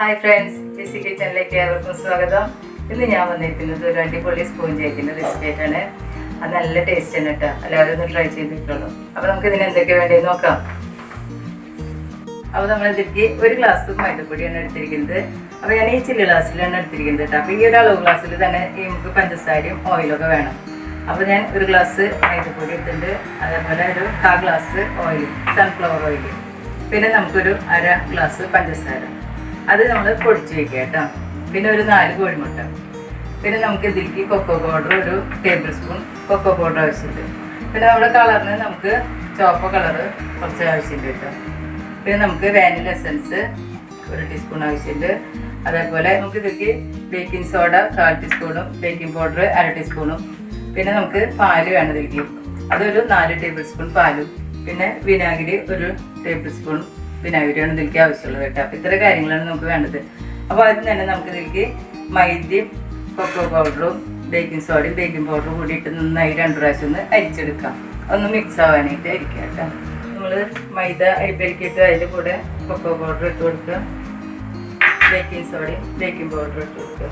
Hi friends Jisi കിച്ചണിലേക്ക് ഏവർക്കും സ്വാഗതം. ഇന്ന് ഞാൻ വന്നിരിക്കുന്നത് ഒരു അടിപൊളി സ്പൂൺ ചേക്കിന്റെ റെസിപ്പിയായിട്ടാണ് ആണ് അത് നല്ല ടേസ്റ്റ് ആണ് കേട്ടോ. എല്ലാവരും ഒന്ന് ട്രൈ ചെയ്തിട്ടുള്ളൂ. അപ്പോൾ നമുക്ക് ഇതിന് എന്തൊക്കെ വേണ്ടത് നോക്കാം. അപ്പോൾ നമ്മൾ ഒരു ഗ്ലാസ് മൈദപ്പൊടിയാണ് എടുത്തിരിക്കുന്നത്. അപ്പോൾ ഞാൻ ഈ ചില്ലി ഗ്ലാസ്സിലാണ് എടുത്തിരിക്കുന്നത് കേട്ടോ. അപ്പോൾ ഈ ഒരു അളവ് ഗ്ലാസ്സിൽ തന്നെ ഈ നമുക്ക് പഞ്ചസാരയും ഓയിലൊക്കെ വേണം. അപ്പോൾ ഞാൻ ഒരു ഗ്ലാസ് മൈദപ്പൊടി എടുത്തിട്ടുണ്ട്. അതേപോലെ ഒരു കാ ഗ്ലാസ് ഓയിൽ സൺഫ്ലവർ ഓയിൽ പിന്നെ നമുക്കൊരു അര ഗ്ലാസ് പഞ്ചസാര. അത് നമ്മൾ പൊടിച്ച് വെക്കുക കേട്ടോ. പിന്നെ ഒരു നാല് കോഴിമുട്ട. പിന്നെ നമുക്ക് ഇതിലേക്ക് കൊക്കോ പൗഡർ ഒരു ടേബിൾ സ്പൂൺ കൊക്കോ പൗഡർ ആവശ്യമുണ്ട്. പിന്നെ നമ്മുടെ കളറിന് നമുക്ക് ചുവപ്പ് കളറ് കുറച്ച് ആവശ്യമുണ്ട് കേട്ടോ. പിന്നെ നമുക്ക് വാനില എസൻസ് ഒരു ടീസ്പൂൺ ആവശ്യമുണ്ട്. അതേപോലെ നമുക്ക് ഇതിലേക്ക് ബേക്കിംഗ് സോഡ കാൽ ടീസ്പൂണും ബേക്കിംഗ് പൗഡർ അര ടീസ്പൂണും പിന്നെ നമുക്ക് പാൽ വേണം ഇതിലേക്ക്. അതൊരു നാല് ടേബിൾ സ്പൂൺ പാലും. പിന്നെ വിനാഗിരി ഒരു ടേബിൾ സ്പൂൺ വിനാഗിരിയാണ് ഇതിലേക്ക് ആവശ്യമുള്ളത് കേട്ടോ. അപ്പോൾ ഇത്ര കാര്യങ്ങളാണ് നമുക്ക് വേണ്ടത്. അപ്പോൾ ആദ്യം തന്നെ നമുക്ക് ഇതിലേക്ക് മൈദയും കൊക്കോ പൗഡറും ബേക്കിംഗ് സോഡയും ബേക്കിംഗ് പൗഡറും കൂടിയിട്ട് നന്നായി രണ്ട് പ്രാവശ്യം ഒന്ന് അരിച്ചെടുക്കാം. ഒന്ന് മിക്സ് ആവാനായിട്ട് അരിക്കാം കേട്ടോ. നമ്മൾ മൈദ അരിപ്പരിക്കിട്ട് അതിന്റെ കൂടെ കൊക്കോ പൗഡർ ഇട്ട് കൊടുക്കുക. ബേക്കിംഗ് സോഡയും ബേക്കിംഗ് പൗഡർ ഇട്ട് കൊടുക്കുക.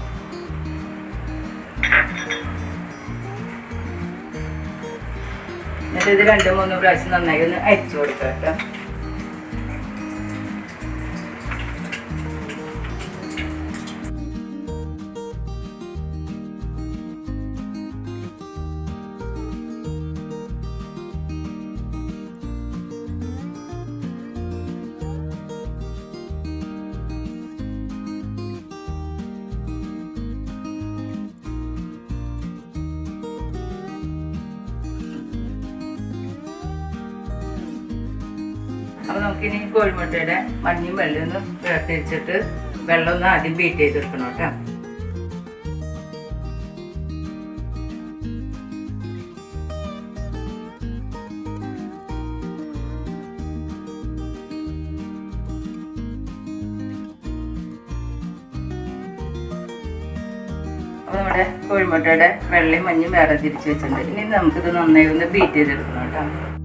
എന്നിട്ട് ഇത് രണ്ട് മൂന്ന് പ്രാവശ്യം നന്നായി ഒന്ന് അരിച്ചു കൊടുക്കാം കേട്ടോ. അപ്പൊ നമുക്കിനി കോഴിമുട്ടയുടെ മഞ്ഞയും വെള്ളം ഒന്ന് വേർതിരിച്ചിട്ട് വെള്ളം ഒന്ന് ആദ്യം ബീറ്റ് ചെയ്തെടുക്കണം കേട്ടോ. അപ്പോൾ നമ്മുടെ കോഴിമുട്ടയുടെ വെള്ളയും മഞ്ഞയും വേറെ തിരിച്ച് വെച്ചിട്ടുണ്ട്. ഇനി നമുക്കിത് നന്നായി ഒന്ന് ബീറ്റ് ചെയ്തെടുക്കണം കേട്ടോ.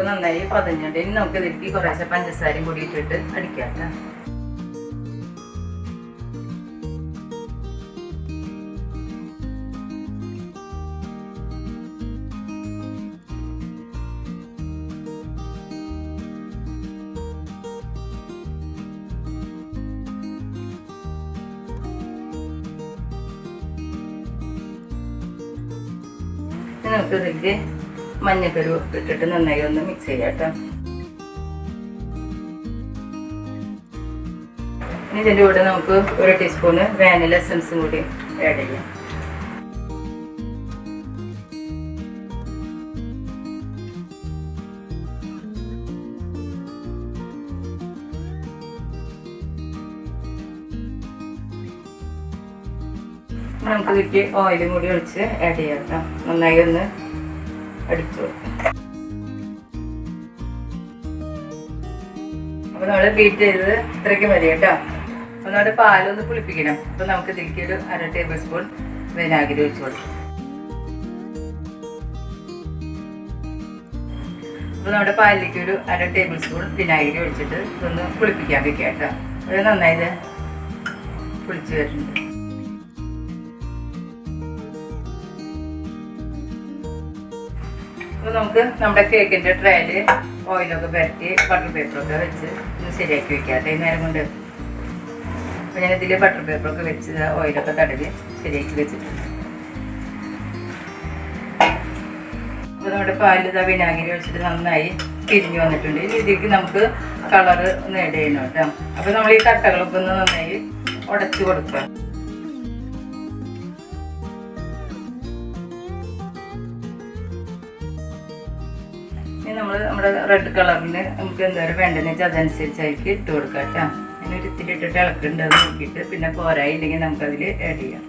അപ്പൊ നന്നായി പതഞ്ഞുണ്ട് ഇനി നമുക്ക് ഇതിലേക്ക് കുറേശ്ശെ പഞ്ചസാരയും കൂടി ഇട്ടിട്ട് അടിക്കാം ട്ടോ. നമുക്ക് ഇതിലേക്ക് മഞ്ഞക്കരു ഇട്ടിട്ട് നന്നായി ഒന്ന് മിക്സ് ചെയ്യാം കേട്ടോ. ഇനി ഇതിന്റെ കൂടെ നമുക്ക് ഒരു ടീസ്പൂണ് വാനില എസൻസും കൂടി ആഡ് ചെയ്യാം. നമുക്ക് കിട്ടിയ ഓയിലും കൂടി ഒഴിച്ച് ആഡ് ചെയ്യാം നന്നായി ഒന്ന് കൊടുക്കാം അപ്പൊ നമ്മൾ ബീറ്റ് ചെയ്തത് ഇത്രയ്ക്ക് മതി കേട്ടോ. അപ്പൊ നമ്മുടെ പാലൊന്ന് പുളിപ്പിക്കണം. അപ്പൊ നമുക്ക് ഇതിലേക്ക് ഒരു അര ടേബിൾ സ്പൂൺ വിനാഗിരി ഒഴിച്ചു കൊടുക്കാം. അപ്പൊ നമ്മുടെ പാലിലേക്ക് ഒരു അര ടേബിൾ സ്പൂൺ വിനാഗിരി ഒഴിച്ചിട്ട് ഇതൊന്ന് പുളിപ്പിക്കാൻ വെക്കാം കേട്ടോ. അത് നന്നായി കുളിച്ചു വരുന്നുണ്ട്. നമുക്ക് നമ്മുടെ കേക്കിന്റെ ട്രയൽ ഓയിലൊക്കെ പുരട്ടി ബട്ടർ പേപ്പറൊക്കെ വെച്ച് ഒന്ന് ശരിയാക്കി വെക്കാം. അതേ നേരം കൊണ്ട്. അപ്പോൾ ഞാൻ ഇതിൽ ബട്ടർ പേപ്പറൊക്കെ വെച്ച് ഓയിലൊക്കെ തടവി ശരിയാക്കി വെച്ചിട്ടുണ്ട്. അപ്പോൾ നമ്മുടെ പാലിൽ ഇതാ വിനാഗിരി ഒഴിച്ചിട്ട് നന്നായി പിരിഞ്ഞു വന്നിട്ടുണ്ട്. ഈ രീതിക്ക് നമുക്ക് കളറ് നേടിയണം കേട്ടോ. അപ്പോൾ നമ്മൾ ഈ കട്ടകളൊക്കെ ഒന്ന് നന്നായി ഉടച്ചു കൊടുക്കാം. ഇനി നമ്മൾ നമ്മുടെ റെഡ് കളറിൽ നമുക്ക് എന്തായാലും വേണ്ടതെന്ന് വെച്ചാൽ അതനുസരിച്ചായിരിക്കും ഇട്ട് കൊടുക്കാം കേട്ടോ അതിന് ഒരിത്തിരി ഇട്ടിട്ട് ഇളക്കുണ്ട് അത് നോക്കിയിട്ട് പിന്നെ പോരായില്ലെങ്കിൽ നമുക്കതിൽ ആഡ് ചെയ്യാം.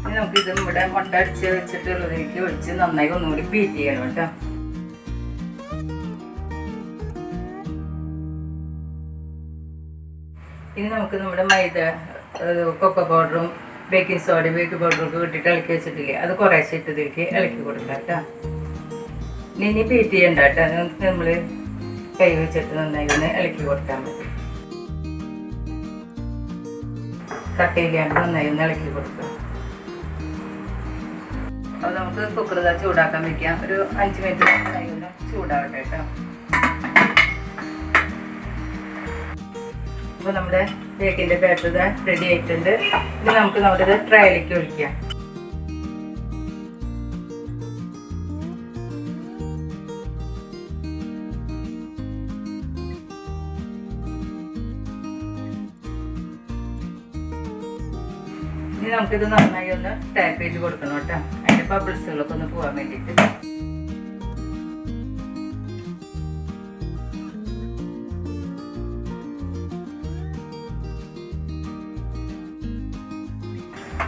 ഇനി നമുക്ക് ഇത് ഇവിടെ മുട്ട അടിച്ച് വെച്ചിട്ടുള്ളതിലേക്ക് ഒഴിച്ച് നന്നായി ഒന്നുകൂടി ബീറ്റ് ചെയ്യണം കേട്ടോ ഇനി നമുക്ക് നമ്മുടെ മൈദ കൊക്കോ പൗഡറും ബേക്കിംഗ് സോഡ ബേക്കിംഗ് പൗഡറും ഒക്കെ ഇട്ടിട്ട് ഇളക്കി വെച്ചിട്ടില്ലേ? അത് കുറേശ്ശെ ഇട്ടതിലേക്ക് ഇളക്കി കൊടുക്കാം കേട്ടോ ഇനി പീറ്റ് ചെയ്യണ്ട കേട്ടോ നമ്മൾ കൈ വെച്ചിട്ട് നന്നായി ഒന്ന് ഇളക്കി കൊടുക്കാൻ പറ്റും. കട്ടയില്ലാണ്ട് നന്നായി ഒന്ന് ഇളക്കി കൊടുക്കുക അപ്പോൾ നമുക്ക് കുക്കർ ചൂടാക്കാൻ വെക്കാം. ഒരു അഞ്ച് മിനിറ്റ് നന്നായി ഒന്ന് ചൂടാവട്ടെ കേട്ടോ. അപ്പോൾ നമ്മുടെ കേക്കിന്റെ ബാറ്റർ റെഡി ആയിട്ടുണ്ട്. ഇനി നമുക്ക് നമ്മുടെ ഇത് ഒഴിക്കാം. ഇനി നമുക്കിത് നന്നായി ഒന്ന് ടാപ്പ് ചെയ്ത് കൊടുക്കണം കേട്ടോ. അതിന്റെ ബബിൾസുകളൊക്കെ ഒന്ന് പോകാൻ വേണ്ടിയിട്ട്.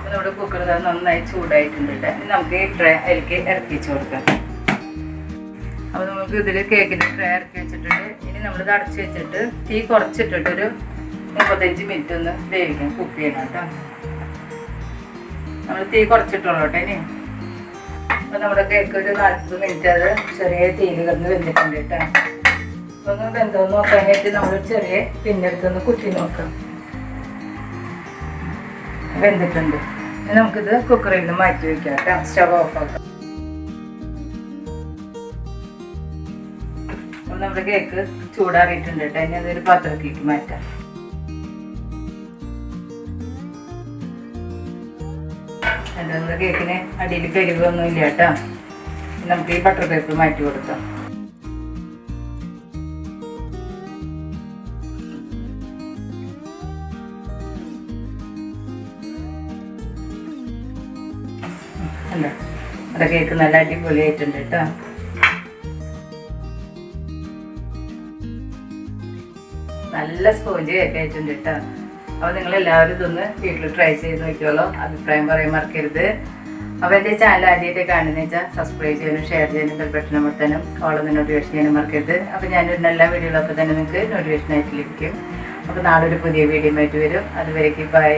നമ്മുടെ കുക്കർ നന്നായി ചൂടായിട്ടുണ്ട് കേട്ടോ. ഇനി നമുക്ക് ഈ ട്രേ അതിലേക്ക് ഇറക്കി കൊടുക്കാം. അപ്പോൾ നമുക്ക് ഇതിൽ കേക്കിന്റെ ട്രേ ഇറക്കി വെച്ചിട്ടുണ്ട്. ഇനി നമ്മളിത് അടച്ചു വെച്ചിട്ട് തീ കുറച്ചിട്ടിട്ട് ഒരു മുപ്പത്തഞ്ച് മിനിറ്റ് ഒന്ന് വേവിക്കണം കുക്ക് ചെയ്യണം കേട്ടോ. നമ്മൾ തീ കുറച്ചിട്ടുള്ളൂ കേട്ടോ ഇനി. നമ്മുടെ കേക്ക് ഒരു നാൽപ്പത് മിനിറ്റ് അത് ചെറിയ തീയിൽ കിടന്ന് വെന്തിട്ടുണ്ട് കേട്ടോ. അപ്പോൾ ഒന്ന് നോക്കാൻ നോക്കാനായിട്ട് നമ്മൾ ചെറിയ പിന്നെടുത്തൊന്ന് കുത്തി നോക്കാം. വെന്തിട്ടുണ്ട്. നമുക്കിത് കുക്കറിൽ നിന്ന് മാറ്റി വയ്ക്കാം കേട്ടോ. സ്റ്റവ് ഓഫ് ആക്കാം. അപ്പോൾ നമ്മുടെ കേക്ക് ചൂടാറിയിട്ടുണ്ട് കേട്ടോ. ഇനി അതൊരു പാത്രത്തിലേക്ക് മാറ്റാം. നമ്മുടെ കേക്കിന് അടിയിൽ കരിവൊന്നും ഇല്ല കേട്ടോ. നമുക്ക് ഈ ബട്ടർ പേപ്പർ മാറ്റി കൊടുക്കാം. നമ്മുടെ കേക്ക് നല്ല അടിപൊളിയായിട്ടുണ്ട് കേട്ടോ. നല്ല സ്പോഞ്ച് കേക്കായിട്ടുണ്ട് കേട്ടോ. അപ്പോൾ നിങ്ങൾ എല്ലാവരും ഇതൊന്ന് വീട്ടിൽ ട്രൈ ചെയ്ത് നോക്കിയോളൂ അഭിപ്രായം പറയാൻ മറക്കരുത്. അപ്പോൾ എന്റെ ചാനൽ ആദ്യമായിട്ട് കാണുന്ന വെച്ചാൽ സബ്സ്ക്രൈബ് ചെയ്യാനും ഷെയർ ചെയ്യാനും ബെൽബട്ടൺ അമർത്താനും ഓളൊന്ന് നോട്ടിഫിക്കേഷൻ ചെയ്യാനും മറക്കരുത്. അപ്പോൾ ഇടുന്ന എല്ലാ വീഡിയോകളൊക്കെ തന്നെ നിങ്ങൾക്ക് നോട്ടിഫിക്കേഷൻ ആയിട്ട് ലഭിക്കും. അപ്പോൾ നാളെ ഒരു പുതിയ വീഡിയോ ആയിട്ട് വരും. അതുവരേക്ക് ബൈ